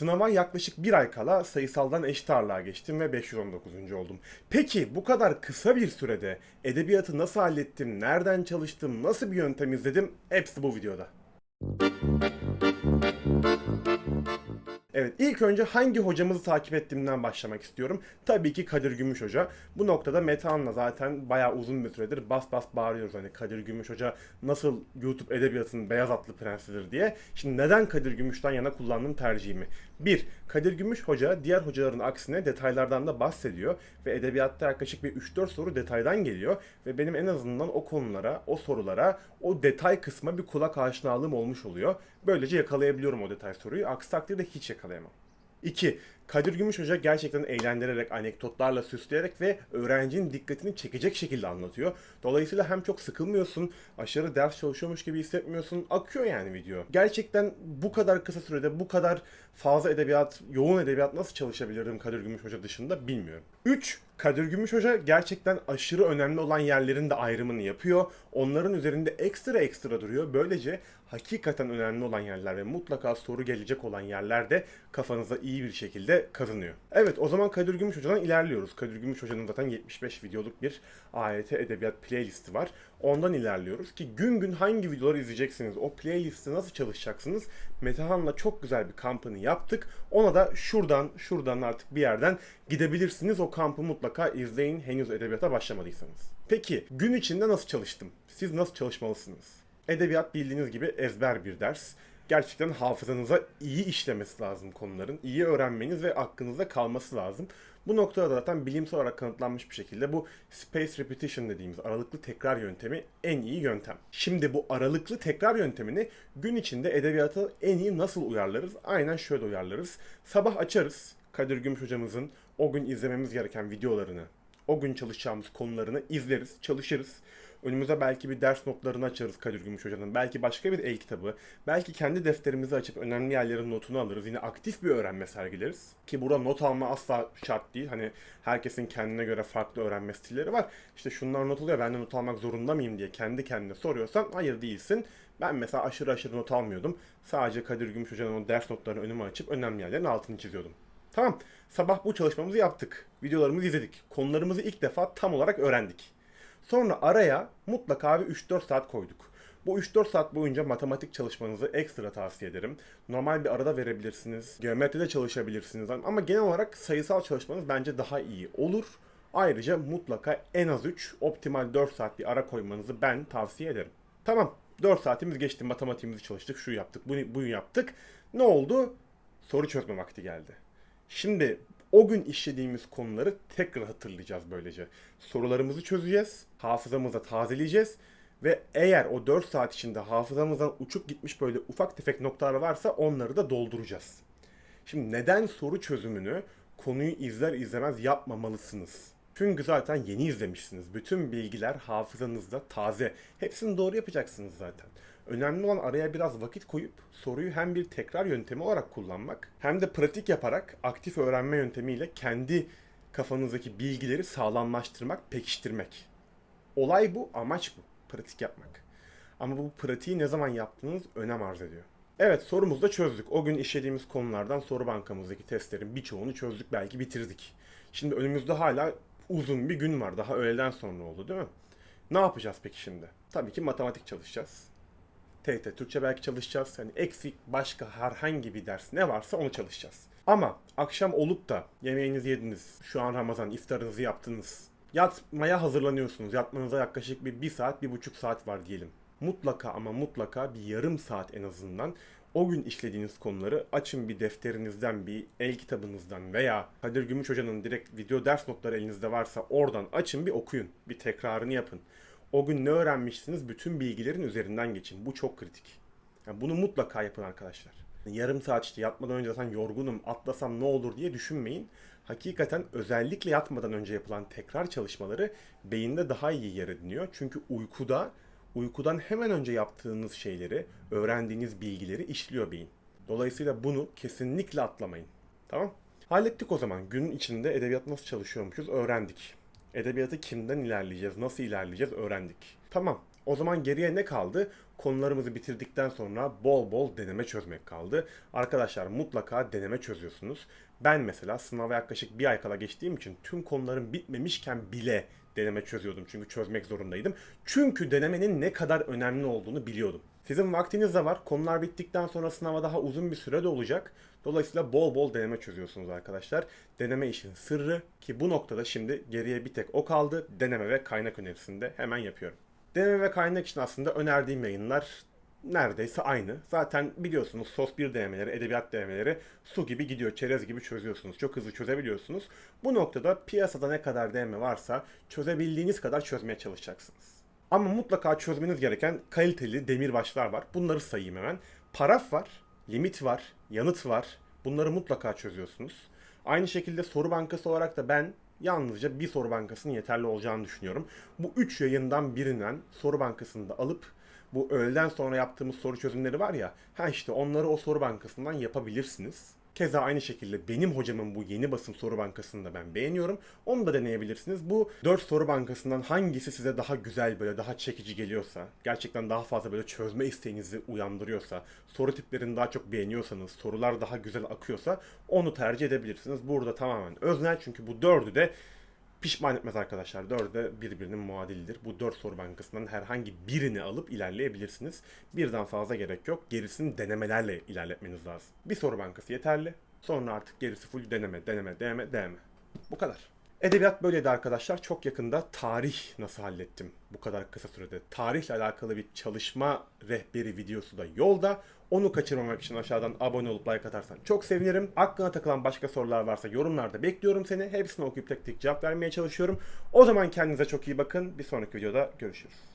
Sınava yaklaşık bir ay kala sayısaldan eşit ağırlığa geçtim ve 519. oldum. Peki bu kadar kısa bir sürede edebiyatı nasıl hallettim, nereden çalıştım, nasıl bir yöntem izledim hepsi bu videoda. Evet ilk önce hangi hocamızı takip ettiğimden başlamak istiyorum. Tabii ki Kadir Gümüş Hoca. Bu noktada Metehan'la zaten bayağı uzun bir süredir bas bas bağırıyoruz hani Kadir Gümüş Hoca nasıl YouTube edebiyatının beyaz atlı prensidir diye. Şimdi neden Kadir Gümüş'ten yana kullandığım tercihimi? 1. Kadir Gümüş Hoca diğer hocaların aksine detaylardan da bahsediyor ve edebiyatta yaklaşık bir 3-4 soru detaydan geliyor ve benim en azından o konulara, o sorulara, o detay kısma bir kulak aşinalığım olmuş oluyor. Böylece yakalayabiliyorum o detay soruyu. Aksi takdirde hiç yakalayamam. 2. Kadir Gümüş Hoca gerçekten eğlendirerek, anekdotlarla süsleyerek ve öğrencinin dikkatini çekecek şekilde anlatıyor. Dolayısıyla hem çok sıkılmıyorsun, aşırı ders çalışıyormuş gibi hissetmiyorsun. Akıyor yani video. Gerçekten bu kadar kısa sürede bu kadar fazla edebiyat, yoğun edebiyat nasıl çalışabilirdim Kadir Gümüş Hoca dışında bilmiyorum. 3. Kadir Gümüş Hoca gerçekten aşırı önemli olan yerlerin de ayrımını yapıyor. Onların üzerinde ekstra ekstra duruyor. Böylece hakikaten önemli olan yerler ve mutlaka soru gelecek olan yerler de kafanıza iyi bir şekilde kazanıyor. Evet o zaman Kadir Gümüş Hoca'dan ilerliyoruz. Kadir Gümüş Hoca'nın zaten 75 videoluk bir AYT Edebiyat playlisti var. Ondan ilerliyoruz ki gün gün hangi videoları izleyeceksiniz, o playlisti nasıl çalışacaksınız? Metehan'la çok güzel bir kampını yaptık. Ona da şuradan, şuradan artık bir yerden gidebilirsiniz. O kampı mutlaka izleyin henüz edebiyata başlamadıysanız. Peki gün içinde nasıl çalıştım? Siz nasıl çalışmalısınız? Edebiyat bildiğiniz gibi ezber bir ders. Gerçekten hafızanıza iyi işlemesi lazım konuların. iyi öğrenmeniz ve aklınızda kalması lazım. Bu noktada da zaten bilimsel olarak kanıtlanmış bir şekilde bu space repetition dediğimiz aralıklı tekrar yöntemi en iyi yöntem. Şimdi bu aralıklı tekrar yöntemini gün içinde edebiyata en iyi nasıl uyarlarız? Aynen şöyle uyarlarız. Sabah açarız Kadir Gümüş hocamızın o gün izlememiz gereken videolarını, o gün çalışacağımız konularını izleriz, çalışırız. Önümüze belki bir ders notlarını açarız Kadir Gümüş Hoca'nın. Belki başka bir el kitabı. Belki kendi defterimizi açıp önemli yerlerin notunu alırız. Yine aktif bir öğrenme sergileriz. Ki burada not alma asla şart değil. Hani herkesin kendine göre farklı öğrenme stilleri var. İşte şunlar not oluyor ben de not almak zorunda mıyım diye kendi kendine soruyorsan hayır değilsin. Ben mesela aşırı aşırı not almıyordum. Sadece Kadir Gümüş Hoca'nın o ders notlarını önüme açıp önemli yerlerin altını çiziyordum. Tamam. Sabah bu çalışmamızı yaptık. Videolarımızı izledik. Konularımızı ilk defa tam olarak öğrendik. Sonra araya mutlaka bir 3-4 saat koyduk. Bu 3-4 saat boyunca matematik çalışmanızı ekstra tavsiye ederim. Normal bir arada verebilirsiniz. Geometride çalışabilirsiniz. Ama genel olarak sayısal çalışmanız bence daha iyi olur. Ayrıca mutlaka en az 3, optimal 4 saat bir ara koymanızı ben tavsiye ederim. Tamam 4 saatimiz geçti matematiğimizi çalıştık, şu yaptık, bunu, bunu yaptık. Ne oldu? Soru çözme vakti geldi. Şimdi o gün işlediğimiz konuları tekrar hatırlayacağız böylece. Sorularımızı çözeceğiz, hafızamıza tazeleyeceğiz ve eğer o 4 saat içinde hafızamızdan uçup gitmiş böyle ufak tefek noktalar varsa onları da dolduracağız. Şimdi neden soru çözümünü konuyu izler izlemez yapmamalısınız? Çünkü zaten yeni izlemişsiniz. Bütün bilgiler hafızanızda taze. Hepsini doğru yapacaksınız zaten. Önemli olan araya biraz vakit koyup soruyu hem bir tekrar yöntemi olarak kullanmak hem de pratik yaparak aktif öğrenme yöntemiyle kendi kafanızdaki bilgileri sağlamlaştırmak, pekiştirmek. Olay bu, amaç bu. Pratik yapmak. Ama bu pratiği ne zaman yaptığınız önem arz ediyor. Evet sorumuzu da çözdük. O gün işlediğimiz konulardan soru bankamızdaki testlerin birçoğunu çözdük belki bitirdik. Şimdi önümüzde hala uzun bir gün var. Daha öğleden sonra oldu değil mi? Ne yapacağız peki şimdi? Tabii ki matematik çalışacağız. TYT, Türkçe belki çalışacağız. Hani eksik başka herhangi bir ders ne varsa onu çalışacağız. Ama akşam olup da yemeğinizi yediniz, şu an Ramazan iftarınızı yaptınız. Yatmaya hazırlanıyorsunuz. Yatmanıza yaklaşık bir, bir saat, bir buçuk saat var diyelim. Mutlaka ama mutlaka bir yarım saat en azından o gün işlediğiniz konuları açın bir defterinizden, bir el kitabınızdan veya Kadir Gümüş Hoca'nın direkt video ders notları elinizde varsa oradan açın bir okuyun. Bir tekrarını yapın. O gün ne öğrenmişsiniz bütün bilgilerin üzerinden geçin. Bu çok kritik. Yani bunu mutlaka yapın arkadaşlar. Yarım saat işte yatmadan önce zaten yorgunum atlasam ne olur diye düşünmeyin. Hakikaten özellikle yatmadan önce yapılan tekrar çalışmaları beyinde daha iyi yer ediniyor. Çünkü uykuda uykudan hemen önce yaptığınız şeyleri, öğrendiğiniz bilgileri işliyor beyin. Dolayısıyla bunu kesinlikle atlamayın. Tamam? Hallettik o zaman. Günün içinde edebiyat nasıl çalışıyormuşuz öğrendik. Edebiyatı kimden ilerleyeceğiz, nasıl ilerleyeceğiz öğrendik. Tamam. O zaman geriye ne kaldı? konularımızı bitirdikten sonra bol bol deneme çözmek kaldı. Arkadaşlar mutlaka deneme çözüyorsunuz. Ben mesela sınava yaklaşık bir ay kala geçtiğim için tüm konularım bitmemişken bile deneme çözüyordum. Çünkü çözmek zorundaydım. Çünkü denemenin ne kadar önemli olduğunu biliyordum. Sizin vaktiniz de var. Konular bittikten sonra sınava daha uzun bir süre de olacak. Dolayısıyla bol bol deneme çözüyorsunuz arkadaşlar. Deneme işin sırrı ki bu noktada şimdi geriye bir tek o kaldı. Deneme ve kaynak önerisinde hemen yapıyorum. Deneme ve kaynak için aslında önerdiğim yayınlar neredeyse aynı. Zaten biliyorsunuz sos 1 denemeleri, edebiyat denemeleri su gibi gidiyor, çerez gibi çözüyorsunuz. Çok hızlı çözebiliyorsunuz. Bu noktada piyasada ne kadar deneme varsa çözebildiğiniz kadar çözmeye çalışacaksınız. Ama mutlaka çözmeniz gereken kaliteli demirbaşlar var. Bunları sayayım hemen. Paraf var, limit var, yanıt var. Bunları mutlaka çözüyorsunuz. Aynı şekilde soru bankası olarak da ben yalnızca bir soru bankasının yeterli olacağını düşünüyorum. Bu üç yayından birinden soru bankasını da alıp bu öğleden sonra yaptığımız soru çözümleri var ya, ha işte onları o soru bankasından yapabilirsiniz. Keza aynı şekilde benim hocamın bu yeni basım soru bankasını da ben beğeniyorum. Onu da deneyebilirsiniz. Bu 4 soru bankasından hangisi size daha güzel böyle daha çekici geliyorsa, gerçekten daha fazla böyle çözme isteğinizi uyandırıyorsa, soru tiplerini daha çok beğeniyorsanız, sorular daha güzel akıyorsa onu tercih edebilirsiniz. Burada tamamen öznel çünkü bu dördü de pişman etmez arkadaşlar. Dördü de birbirinin muadilidir. Bu dört soru bankasından herhangi birini alıp ilerleyebilirsiniz. Birden fazla gerek yok. Gerisini denemelerle ilerletmeniz lazım. Bir soru bankası yeterli. Sonra artık gerisi full deneme, deneme, deneme, deneme. Bu kadar. Edebiyat böyleydi arkadaşlar. Çok yakında tarih nasıl hallettim bu kadar kısa sürede. Tarihle alakalı bir çalışma rehberi videosu da yolda. Onu kaçırmamak için aşağıdan abone olup like atarsan çok sevinirim. Aklına takılan başka sorular varsa yorumlarda bekliyorum seni. Hepsini okuyup tek tek cevap vermeye çalışıyorum. O zaman kendinize çok iyi bakın. Bir sonraki videoda görüşürüz.